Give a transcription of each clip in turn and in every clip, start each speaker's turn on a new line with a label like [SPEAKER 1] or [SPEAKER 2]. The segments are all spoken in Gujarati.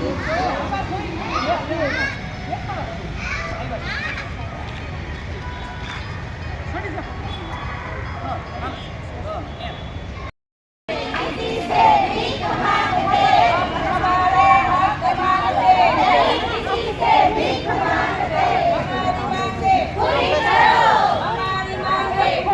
[SPEAKER 1] Thank you.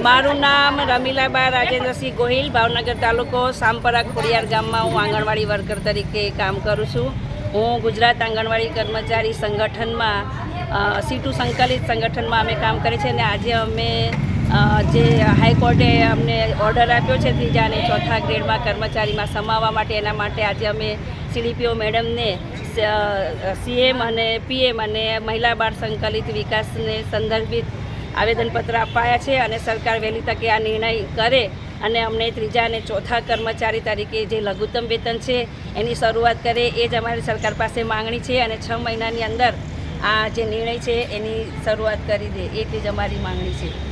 [SPEAKER 1] મારું નામ રમીલાબા રાજેન્દ્રસિંહ ગોહિલ, ભાવનગર તાલુકો સામપરા ખોડિયાર ગામમાં હું આંગણવાડી વર્કર તરીકે કામ કરું છું. હું ગુજરાત આંગણવાડી કર્મચારી સંગઠનમાં સીટુ સંકલિત સંગઠનમાં અમે કામ કરીએ છીએ અને આજે અમે જે હાઈકોર્ટે અમને ઓર્ડર આપ્યો છે ત્રીજા અને ચોથા ગ્રેડમાં કર્મચારીમાં સમાવવા માટે, એના માટે આજે અમે સીડીપીઓ મેડમને સીએમ અને પીએમ અને મહિલા બાળ સંકલિત વિકાસને સંદર્ભિત આવેદનપત્ર અપાયા છે અને સરકાર વહેલી તકે આ નિર્ણય કરે અને અમને ત્રીજા અને ચોથા કર્મચારી તરીકે જે લઘુત્તમ વેતન છે એની શરૂઆત કરે એ જ અમારી સરકાર પાસે માંગણી છે અને છ મહિનાની અંદર આ જે નિર્ણય છે એની શરૂઆત કરી દે એટલી જ અમારી માંગણી છે.